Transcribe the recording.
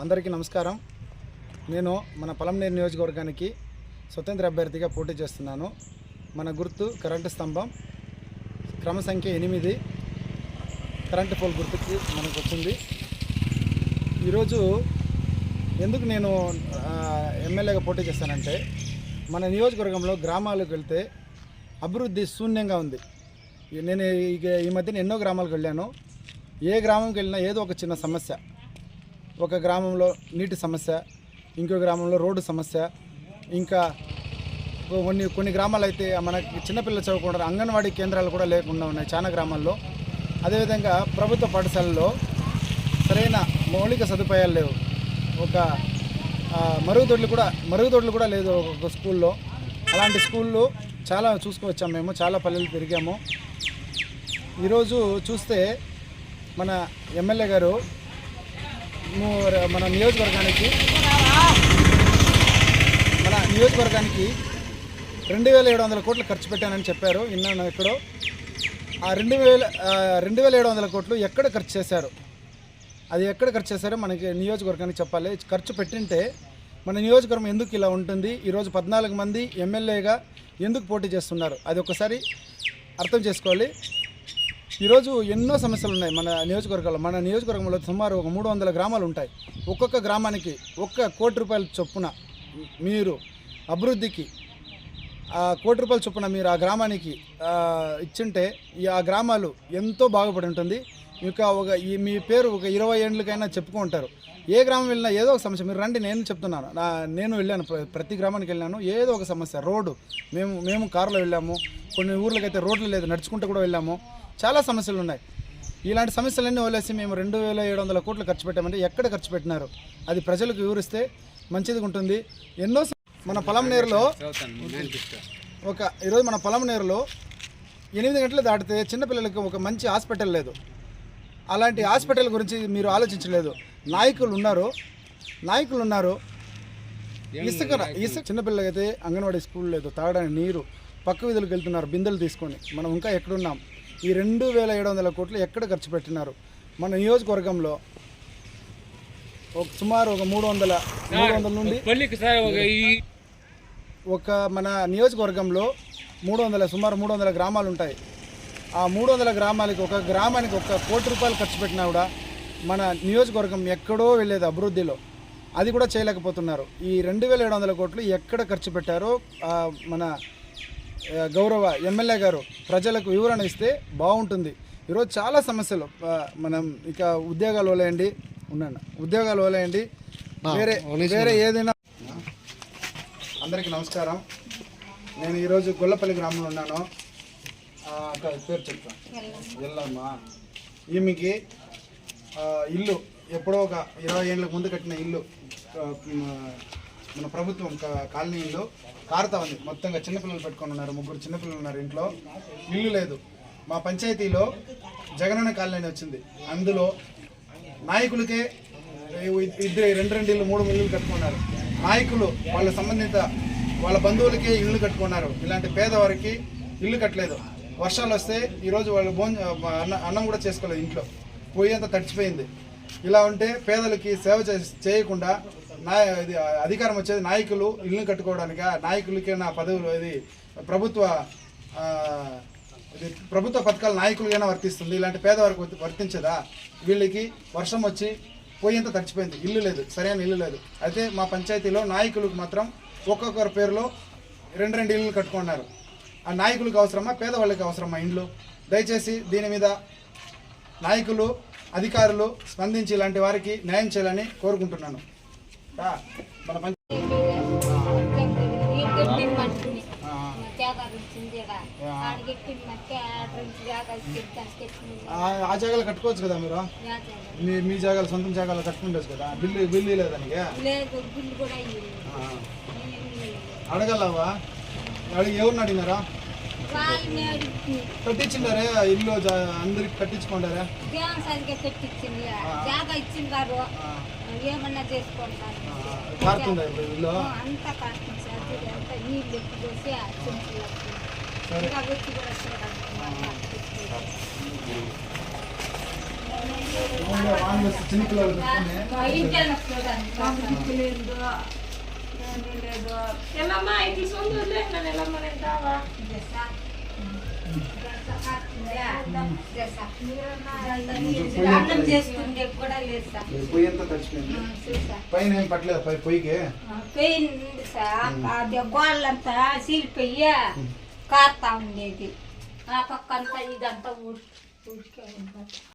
అందరికీ నమస్కారం. నేను మన పొలంనేరు నియోజకవర్గానికి స్వతంత్ర అభ్యర్థిగా పోటీ చేస్తున్నాను. మన గుర్తు కరెంటు స్తంభం క్రమ సంఖ్య ఎనిమిది. కరెంటు పోల్ గుర్తుకి మనకు వచ్చింది. ఈరోజు ఎందుకు నేను ఎమ్మెల్యేగా పోటీ చేస్తానంటే మన నియోజకవర్గంలో గ్రామాలకు వెళ్తే అభివృద్ధి శూన్యంగా ఉంది. నేను ఇక ఈ మధ్యన ఎన్నో గ్రామాలకు వెళ్ళాను. ఏ గ్రామంకి వెళ్ళినా ఏదో ఒక చిన్న సమస్య. ఒక గ్రామంలో నీటి సమస్య ఇంకో గ్రామంలో రోడ్డు సమస్య ఇంకా కొన్ని కొన్ని గ్రామాలు అయితే మనకి చిన్నపిల్లలు చదువుకుంటారు అంగన్వాడీ కేంద్రాలు కూడా లేకుండా ఉన్నాయి చాలా గ్రామాల్లో. అదేవిధంగా ప్రభుత్వ పాఠశాలల్లో సరైన మౌలిక సదుపాయాలు లేవు. ఒక మరుగుదొడ్లు కూడా మరుగుదొడ్లు కూడా లేదు ఒక స్కూల్లో. అలాంటి స్కూళ్ళు చాలా చూసుకువచ్చాం మేము చాలా పల్లెలు తిరిగాము ఈరోజు చూస్తే మన ఎమ్మెల్యే గారు మన నియోజకవర్గానికి మన నియోజకవర్గానికి రెండు వేల ఏడు వందల కోట్లు ఖర్చు పెట్టానని చెప్పారు. విన్నాను ఎక్కడో. ఆ రెండు వేల రెండు వేల ఏడు వందల కోట్లు ఎక్కడ ఖర్చు చేశారు? అది ఎక్కడ ఖర్చు చేశారో మనకి నియోజకవర్గానికి చెప్పాలి. ఖర్చు పెట్టింటే మన నియోజకవర్గం ఎందుకు ఇలా ఉంటుంది? ఈరోజు పద్నాలుగు మంది ఎమ్మెల్యేగా ఎందుకు పోటీ చేస్తున్నారు? అది ఒకసారి అర్థం చేసుకోవాలి. ఈరోజు ఎన్నో సమస్యలు ఉన్నాయి మన నియోజకవర్గంలో మన నియోజకవర్గంలో సుమారు ఒక మూడు వందల గ్రామాలు ఉంటాయి. ఒక్కొక్క గ్రామానికి ఒక్క కోటి రూపాయల చొప్పున మీరు అభివృద్ధికి ఆ కోటి రూపాయల చొప్పున మీరు ఆ గ్రామానికి ఇచ్చింటే ఈ ఆ గ్రామాలు ఎంతో బాగుపడి ఉంటుంది. ఇంకా ఒక ఈ మీ పేరు ఒక ఇరవై ఏళ్ళకైనా చెప్పుకుంటారు ఏ గ్రామం వెళ్ళినా ఏదో ఒక సమస్య. మీరు రండి నేను చెప్తున్నాను. నా నేను వెళ్ళాను ప్ర- ప్రతి గ్రామానికి వెళ్ళాను. ఏదో ఒక సమస్య రోడ్డు. మేము మేము కారులో వెళ్ళాము. కొన్ని ఊర్లకైతే రోడ్లు లేదు నడుచుకుంటూ కూడా వెళ్ళాము. చాలా సమస్యలు ఉన్నాయి ఇలాంటి సమస్యలన్నీ వదిలేసి మేము రెండు వేల ఏడు వందల కోట్లు ఖర్చు పెట్టామంటే ఎక్కడ ఖర్చు పెట్టినారు? అది ప్రజలకు వివరిస్తే మంచిదిగా ఉంటుంది. ఎన్నో మన పొలంనేరులో ఒక ఈరోజు మన పొలంనేరులో ఎనిమిది గంటలు దాటితే చిన్నపిల్లలకి ఒక మంచి హాస్పిటల్ లేదు. అలాంటి హాస్పిటల్ గురించి మీరు ఆలోచించలేదు. నాయకులు ఉన్నారు. నాయకులు ఉన్నారు. ఇసుక ఇసుక చిన్నపిల్లలకైతే అంగన్వాడీ స్కూల్ లేదు. తాగడానికి నీరు పక్క వీధులకు వెళ్తున్నారు బిందెలు తీసుకొని. మనం ఇంకా ఎక్కడున్నాం? ఈ రెండు వేల ఏడు వందల కోట్లు ఎక్కడ ఖర్చు పెట్టినారు? మన నియోజకవర్గంలో ఒక సుమారు ఒక మూడు వందల మూడు వందల నుండి ఒక మన నియోజకవర్గంలో మూడు వందల సుమారు మూడు వందల గ్రామాలు ఉంటాయి. ఆ మూడు వందల గ్రామాలకి ఒక గ్రామానికి ఒక కోటి రూపాయలు ఖర్చు పెట్టినా కూడా మన నియోజకవర్గం ఎక్కడో వెళ్ళేది అభివృద్ధిలో. అది కూడా చేయలేకపోతున్నారు. ఈ రెండు వేల ఏడు వందల కోట్లు ఎక్కడ ఖర్చు పెట్టారో మన గౌరవ ఎమ్మెల్యే గారు ప్రజలకు వివరణ ఇస్తే బాగుంటుంది. ఈరోజు చాలా సమస్యలు. మనం ఇక ఉద్యోగాలు వదిలేయండి ఉన్నాను ఉద్యోగాలు వదిలేయండి వేరే వేరే ఏదైనా అందరికీ నమస్కారం. నేను ఈరోజు గొల్లపల్లి గ్రామంలో ఉన్నాను. పేరు చెప్తాను ఎల్లమ్మా. ఈమెకి ఇల్లు ఎప్పుడో ఒక ఇరవై ఏళ్ళకి ముందు కట్టిన ఇల్లు మన ప్రభుత్వం కాలనీలు కారుతా ఉంది. మొత్తంగా చిన్నపిల్లలు పెట్టుకొని ఉన్నారు ముగ్గురు చిన్నపిల్లలు ఉన్నారు ఇంట్లో. ఇల్లు లేదు. మా పంచాయతీలో జగనన్న కాలనీ వచ్చింది. అందులో నాయకులకే ఇద్దరు రెండు రెండు ఇల్లు మూడు ఇల్లు కట్టుకున్నారు. నాయకులు వాళ్ళ సంబంధిత వాళ్ళ బంధువులకే ఇల్లు కట్టుకున్నారు. ఇలాంటి పేదవారికి ఇల్లు కట్టలేదు. వర్షాలు వస్తే ఈరోజు వాళ్ళు భోజనం అన్నం కూడా చేసుకోలేదు ఇంట్లో. పోయి అంతా తడిచిపోయింది. ఇలా ఉంటే పేదలకి సేవ చేయకుండా నా ఇది అధికారం వచ్చేది నాయకులు ఇల్లు కట్టుకోవడానికి? నాయకులకే నా పదవులు ఇది ప్రభుత్వ ఇది ప్రభుత్వ పథకాలు నాయకులుగానే వర్తిస్తుంది. ఇలాంటి పేదవారికి వర్తించదా? వీళ్ళకి వర్షం వచ్చి పోయేంత తడిచిపోయింది. ఇల్లు లేదు. సరైన ఇల్లు లేదు. అయితే మా పంచాయతీలో నాయకులకు మాత్రం ఒక్కొక్కరి పేరులో రెండు రెండు ఇళ్ళు కట్టుకున్నారు. ఆ నాయకులకు అవసరమా? పేదవాళ్ళకి అవసరమా ఇండ్లు? దయచేసి దీని మీద నాయకులు అధికారులు స్పందించి ఇలాంటి వారికి న్యాయం చేయాలని కోరుకుంటున్నాను. మన ఆ- జాగాలు కట్టుకోవచ్చు కదా మీరు? మీ మీ జాగాలు సొంతం జాగాలు కట్టుకుంటచ్చు కదా? బిల్లు బిల్లు లేదు. అడగలవా? అడిగి ఎవరిని అడిగినారా? కట్టించిండారే? ఇల్లు అందరికి కట్టించుకుంటారా దేవం సరిగ్గా పెట్టించింది జాగా ఇచ్చిండారు. ఏమన్నా చేసుకుంటారు. కారుతుందా ఇప్పుడు ఇల్లు? అంతా కష్టం సార్. అంతా నీళ్ళు ఎక్కువ ఇంకా వచ్చి కూడా చిన్నపిల్లలు లేదు. ఎల్లమ్మ ఇట్లా సొంత వదిలేసిన ఎల్లమ్మ నేను పొయ్యి అంతా తడిచిపోయింది పైన ఏం పట్టలేదు పొయ్యికి. పోయింది సార్. అది గోళ్ళంతా సీలిపోయి కారుతా ఉండేది. ఆ పక్క అంతా ఇదంతా ఊడ్చుకే